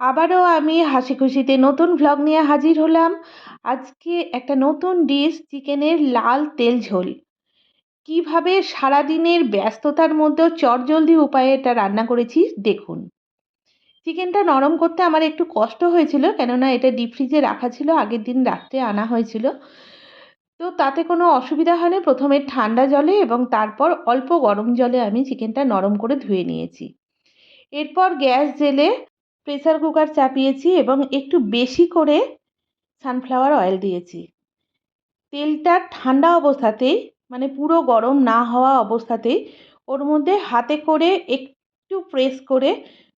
আবারও আমি হাসি খুশিতে নতুন ভ্লগ নিয়ে হাজির হলাম। আজকে একটা নতুন ডিশ চিকেনের লাল তেল ঝোল। কীভাবে সারাদিনের ব্যস্ততার মধ্যেও চটজলদি উপায়ে এটা রান্না করেছি দেখুন। চিকেনটা নরম করতে আমার একটু কষ্ট হয়েছিল, কেননা এটা ডিপ ফ্রিজে রাখা ছিল, আগের দিন রাত্রে আনা হয়েছিল। তো তাতে কোনো অসুবিধা হয়নি। প্রথমে ঠান্ডা জলে এবং তারপর অল্প গরম জলে আমি চিকেনটা নরম করে ধুয়ে নিয়েছি। এরপর গ্যাস জেলে প্রেসার কুকার চাপিয়েছি এবং একটু বেশি করে সানফ্লাওয়ার অয়েল দিয়েছি। তেলটা ঠান্ডা অবস্থাতেই মানে পুরো গরম না হওয়া অবস্থাতেই, ওর মধ্যে হাতে করে একটু প্রেস করে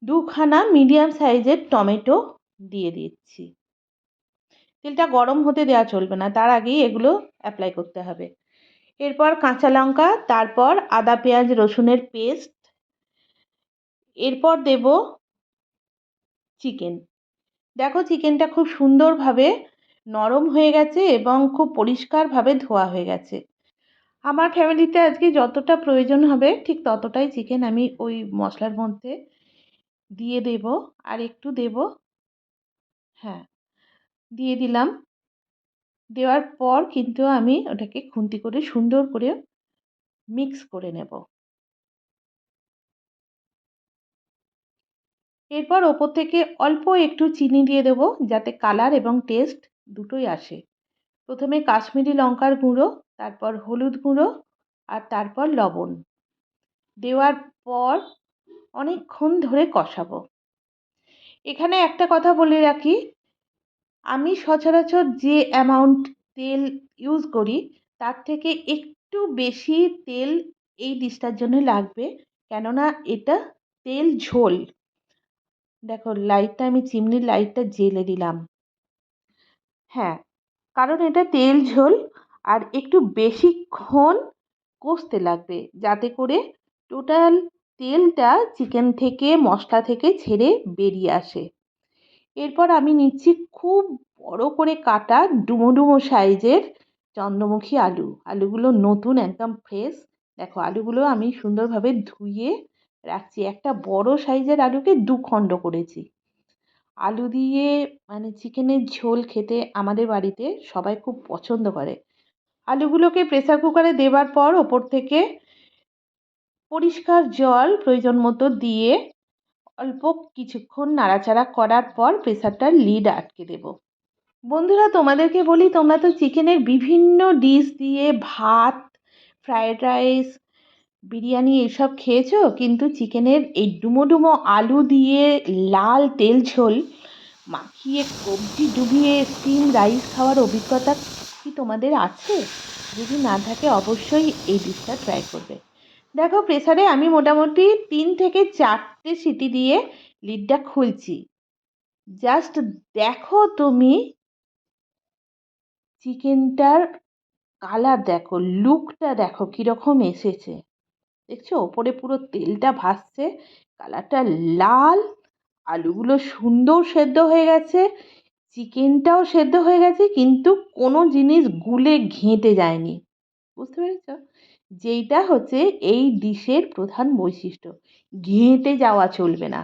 দুখানা মিডিয়াম সাইজের টমেটো দিয়ে দিচ্ছি। তেলটা গরম হতে দেওয়া চলবে না, তার আগেই এগুলো অ্যাপ্লাই করতে হবে। এরপর কাঁচা লঙ্কা, তারপর আদা, পেঁয়াজ, রসুনের পেস্ট। এরপর দেব চিকেন। দেখো চিকেনটা খুব সুন্দরভাবে নরম হয়ে গেছে এবং খুব পরিষ্কারভাবে ধোয়া হয়ে গেছে। আমার ফ্যামিলিতে আজকে যতটা প্রয়োজন হবে ঠিক ততটাই চিকেন আমি ওই মশলার মধ্যে দিয়ে দেব। আর একটু দেব হ্যাঁ দিয়ে দিলাম। দেওয়ার পর কিন্তু আমি ওটাকে খুন্তি করে সুন্দর করে মিক্স করে নেব। এরপর ওপর থেকে অল্প একটু চিনি দিয়ে দেবো যাতে কালার এবং টেস্ট দুটোই আসে। প্রথমে কাশ্মীরি লঙ্কার গুঁড়ো, তারপর হলুদ গুঁড়ো আর তারপর লবণ। দেওয়ার পর অনেকক্ষণ ধরে কষাবো। এখানে একটা কথা বলে রাখি, আমি সচরাচর যে অ্যামাউন্ট তেল ইউজ করি, তার থেকে একটু বেশি তেল এই ডিশটার জন্য লাগবে। কেননা এটা তেল ঝোল। দেখো লাইটটা আমি চিমনির লাইটটা জেলে দিলাম। হ্যাঁ কারণ এটা তেল ঝোল আর একটু বেশিক্ষণ কষতে লাগবে। যাতে করে টোটাল তেলটা চিকেন থেকে, মশলা থেকে ছেড়ে বেরিয়ে আসে। এরপর আমি নিচ্ছি খুব বড় করে কাটা ডুমো ডুমো সাইজের চন্দ্রমুখী আলু। আলুগুলো নতুন, একদম ফ্রেশ দেখো, আলুগুলো আমি সুন্দরভাবে ধুয়ে রাখছি। একটা বড় সাইজের আলুকে দু খণ্ড করেছি। আলু দিয়ে মানে চিকেনের ঝোল খেতে আমাদের বাড়িতে সবাই খুব পছন্দ করে। আলুগুলোকে প্রেসার কুকারে দেবার পর ওপর থেকে পরিষ্কার জল প্রয়োজন মতো দিয়ে অল্প কিছুক্ষণ নাড়াচাড়া করার পর প্রেসারটার লিড আটকে দেব। বন্ধুরা, তোমাদেরকে বলি, তোমরা তো চিকেনের বিভিন্ন ডিশ দিয়ে ভাত ফ্রায়েড রাইস বিরিয়ানি এসব খেয়েছো? কিন্তু চিকেনের এই ডুমো ডুমো আলু দিয়ে লাল তেল ঝোল, মাখিয়ে কবজি ডুবিয়ে স্টিম রাইস খাওয়ার অভিজ্ঞতা কি তোমাদের আছে? যদি না থাকে অবশ্যই এই ডিশটা ট্রাই করবে। দেখো প্রেসারে আমি মোটামুটি তিন থেকে চারটে সিটি দিয়ে লিডটা খুলছি। জাস্ট দেখো তুমি চিকেনটার কালার দেখো লুকটা দেখো কীরকম এসেছে। দেখছ? ওপরে পুরো তেলটা ভাসছে, কালারটা লাল, আলুগুলো সুন্দর সেদ্ধ হয়ে গেছে, চিকেনটাও সেদ্ধ হয়ে গেছে, কিন্তু কোনো জিনিস গুলে ঘেঁটে যায়নি। বুঝতে পেরেছ? যেইটা হচ্ছে এই ডিশের প্রধান বৈশিষ্ট্য, ঘেঁটে যাওয়া চলবে না।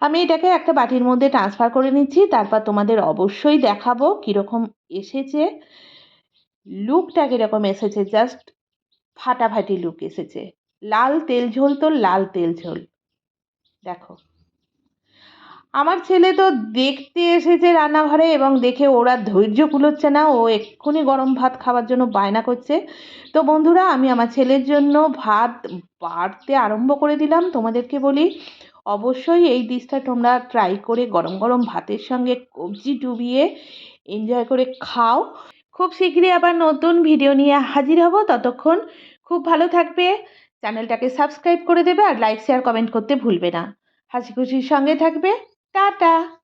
আমি এটাকে একটা বাটির মধ্যে ট্রান্সফার করে নিচ্ছি, তারপর তোমাদের অবশ্যই দেখাবো কীরকম এসেছে। লুকটা কীরকম এসেছে জাস্ট ফাটাফাটি লুক এসেছে। লাল তেল ঝোল তো লাল তেল ঝোল। দেখো। আমার ছেলে তো দেখতে এসেছে রান্নাঘরে এবং দেখে ওরা ধৈর্য কুলোচ্ছে না, ও এক্ষুনি গরম ভাত খাওয়ার জন্য বায়না করছে। তো বন্ধুরা, আমি আমার ছেলের জন্য ভাত বাড়তে আরম্ভ করে দিলাম। তোমাদেরকে বলি, অবশ্যই এই ডিশটা তোমরা ট্রাই করে গরম গরম ভাতের সঙ্গে কবজি ডুবিয়ে এনজয় করে খাও। খুব শীঘ্রই আবার নতুন ভিডিও নিয়ে হাজির হব। ততক্ষণ খুব ভালো থাকবে। চ্যানেলটাকে সাবস্ক্রাইব করে দেবে আর লাইক, শেয়ার, কমেন্ট করতে ভুলবে না। হাসি খুশির সঙ্গে থাকবে। টাটা!